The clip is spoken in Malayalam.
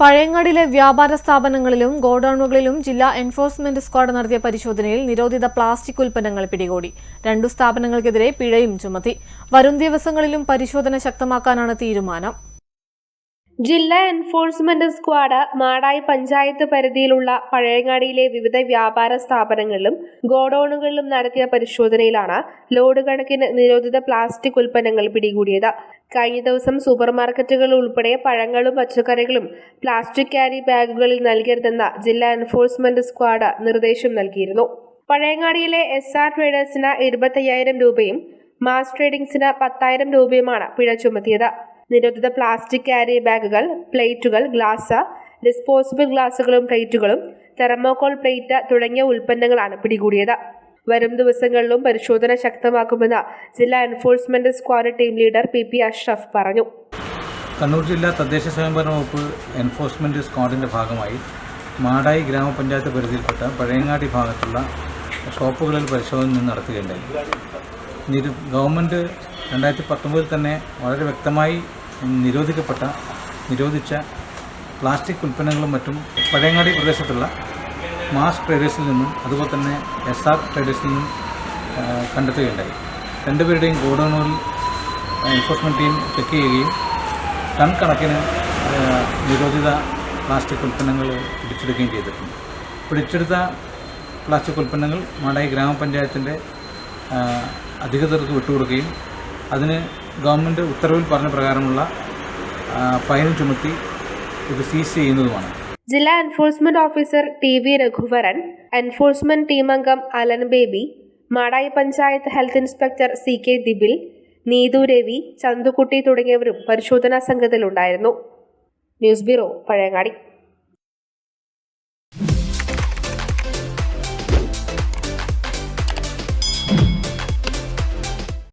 പഴയങ്ങാടിലെ വ്യാപാര സ്ഥാപനങ്ങളിലും ഗോഡൌണുകളിലും ജില്ലാ എൻഫോഴ്സ്മെന്റ് സ്ക്വാഡ് നടത്തിയ പരിശോധനയിൽ നിരോധിത പ്ലാസ്റ്റിക് ഉൽപ്പന്നങ്ങൾ പിടികൂടി. രണ്ടു സ്ഥാപനങ്ങൾക്കെതിരെ പിഴയും ചുമത്തി. വരും ദിവസങ്ങളിലും പരിശോധന ശക്തമാക്കാനാണ് തീരുമാനം. ജില്ലാ എൻഫോഴ്സ്മെന്റ് സ്ക്വാഡ് മാടായി പഞ്ചായത്ത് പരിധിയിലുള്ള പഴയങ്ങാടിയിലെ വിവിധ വ്യാപാര സ്ഥാപനങ്ങളിലും ഗോഡൌണുകളിലും നടത്തിയ പരിശോധനയിലാണ് ലോഡ് കണക്കിന് നിരോധിത പ്ലാസ്റ്റിക് ഉൽപ്പന്നങ്ങൾ പിടികൂടിയത്. കഴിഞ്ഞ ദിവസം സൂപ്പർ മാർക്കറ്റുകൾ ഉൾപ്പെടെ പഴങ്ങളും പച്ചക്കറികളും പ്ലാസ്റ്റിക് ക്യാരി ബാഗുകളിൽ നൽകരുതെന്ന ജില്ലാ എൻഫോഴ്സ്മെന്റ് സ്ക്വാഡ് നിർദ്ദേശം നൽകിയിരുന്നു. പഴയങ്ങാടിയിലെ എസ് ആർ ട്രേഡേഴ്സിന് ഇരുപത്തയ്യായിരം രൂപയും മാസ് ട്രേഡിംഗ്സിന് പത്തായിരം രൂപയുമാണ് പിഴ ചുമത്തിയത്. നിരോധിത പ്ലാസ്റ്റിക് ക്യാരി ബാഗുകൾ പ്ലേറ്റുകൾ ഗ്ലാസ് ഡിസ്പോസിബിൾ ഗ്ലാസുകളും പ്ലേറ്റുകളും തെർമോകോൾ പ്ലേറ്റ് തുടങ്ങിയ ഉൽപ്പന്നങ്ങളാണ് പിടികൂടിയത്. വരും ദിവസങ്ങളിലും പരിശോധന ശക്തമാക്കുമെന്ന് ജില്ലാ enforcement squad team leader P P Ashraf പറഞ്ഞു. കണ്ണൂർ ജില്ലാ തദ്ദേശ സ്വയംഭരണ വകുപ്പ് എൻഫോഴ്സ്മെന്റ് സ്ക്വാഡിന്റെ ഭാഗമായി മാടായി ഗ്രാമപഞ്ചായത്ത് പരിധിയിൽപ്പെട്ട പഴയങ്ങാടി ഭാഗത്തുള്ള ഷോപ്പുകളിൽ പരിശോധന നടത്തുകയുണ്ടായി. ഗവൺമെന്റ് രണ്ടായിരത്തി പത്തൊമ്പതിൽ തന്നെ വളരെ വ്യക്തമായി നിരോധിക്കപ്പെട്ട നിരോധിച്ച പ്ലാസ്റ്റിക് ഉൽപ്പന്നങ്ങളും മറ്റും പഴയങ്ങാടി പ്രദേശത്തുള്ള മാസ് ട്രേഡേഴ്സിൽ നിന്നും അതുപോലെ തന്നെ എസ് ആർ ട്രേഡേഴ്സിൽ നിന്നും കണ്ടെത്തുകയുണ്ടായി. രണ്ടുപേരുടെയും ഗോഡൌണുകളിൽ എൻഫോഴ്സ്മെന്റ് ടീം ചെക്ക് ചെയ്യുകയും ടൺ കണക്കിന് നിരോധിത പ്ലാസ്റ്റിക് ഉൽപ്പന്നങ്ങൾ പിടിച്ചെടുക്കുകയും ചെയ്തിട്ടുണ്ട്. പിടിച്ചെടുത്ത പ്ലാസ്റ്റിക് ഉൽപ്പന്നങ്ങൾ മാടായി ഗ്രാമപഞ്ചായത്തിന്റെ അധികൃതർക്ക് വിട്ടുകൊടുക്കുകയും അതിന് ഗവൺമെന്റ് ഉത്തരവിൽ പറഞ്ഞ പ്രകാരമുള്ള ഫൈൻ ചുമത്തി ഇത് സീസ് ചെയ്യുന്നതുമാണ്. ജില്ലാ enforcement officer T V Raghuvaran enforcement team അംഗം Alan Baby Madayi panchayat health inspector C K Dibil Neethu Ravi Chanthukutty തുടങ്ങിയവരും പരിശോധനാ സംഘത്തിലുണ്ടായിരുന്നു. News bureau Pazhayangadi.